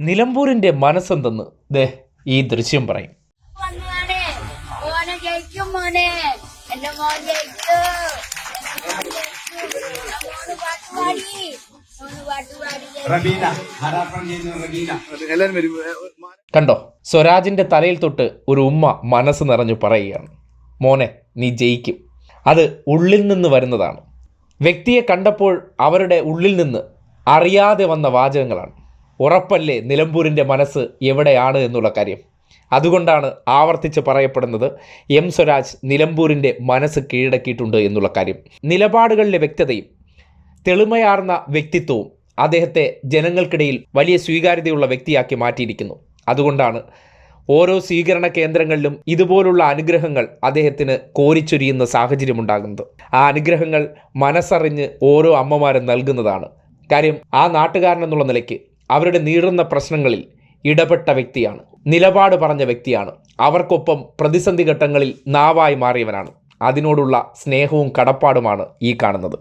നിലമ്പൂരിന്റെ മനസ്സെന്തെന്ന് ദേ ഈ ദൃശ്യം പറയും. കണ്ടോ? സ്വരാജിന്റെ തലയിൽ തൊട്ട് ഒരു ഉമ്മ മനസ്സ് നിറഞ്ഞു പറയുകയാണ്. മോനെ നീ ജയിക്കും. അത് ഉള്ളിൽ നിന്ന് വരുന്നതാണ്. വ്യക്തിയെ കണ്ടപ്പോൾ അവരുടെ ഉള്ളിൽ നിന്ന് അറിയാതെ വന്ന വാചകങ്ങളാണ്. ഉറപ്പല്ലേ നിലമ്പൂരിന്റെ മനസ്സ് എവിടെയാണ് എന്നുള്ള കാര്യം? അതുകൊണ്ടാണ് ആവർത്തിച്ച് പറയപ്പെടുന്നത് എം സ്വരാജ് നിലമ്പൂരിന്റെ മനസ്സ് കീഴടക്കിയിട്ടുണ്ട് എന്നുള്ള കാര്യം. നിലപാടുകളിലെ വ്യക്തതയും തെളിമയാർന്ന വ്യക്തിത്വവും അദ്ദേഹത്തെ ജനങ്ങൾക്കിടയിൽ വലിയ സ്വീകാര്യതയുള്ള വ്യക്തിയാക്കി മാറ്റിയിരിക്കുന്നു. അതുകൊണ്ടാണ് ഓരോ സ്വീകരണ കേന്ദ്രങ്ങളിലും ഇതുപോലുള്ള അനുഗ്രഹങ്ങൾ അദ്ദേഹത്തിന് കോരിച്ചൊരിയുന്ന സാഹചര്യമുണ്ടാകുന്നത്. ആ അനുഗ്രഹങ്ങൾ മനസ്സറിഞ്ഞ് ഓരോ അമ്മമാരും നൽകുന്നതാണ്. കാര്യം ആ നാട്ടുകാരൻ എന്നുള്ള നിലയ്ക്ക് അവരുടെ നീറുന്ന പ്രശ്നങ്ങളിൽ ഇടപെട്ട വ്യക്തിയാണ്. നിലപാട് പറഞ്ഞ വ്യക്തിയാണ്. അവർക്കൊപ്പം പ്രതിസന്ധി ഘട്ടങ്ങളിൽ നാവായി മാറിയവനാണ്. അതിനോടുള്ള സ്നേഹവും കടപ്പാടുമാണ് ഈ കാണുന്നത്.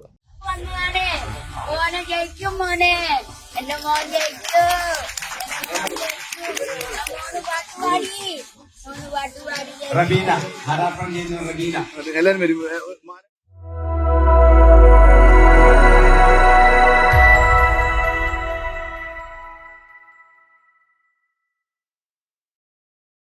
റബീന എല്ലാരും വരും.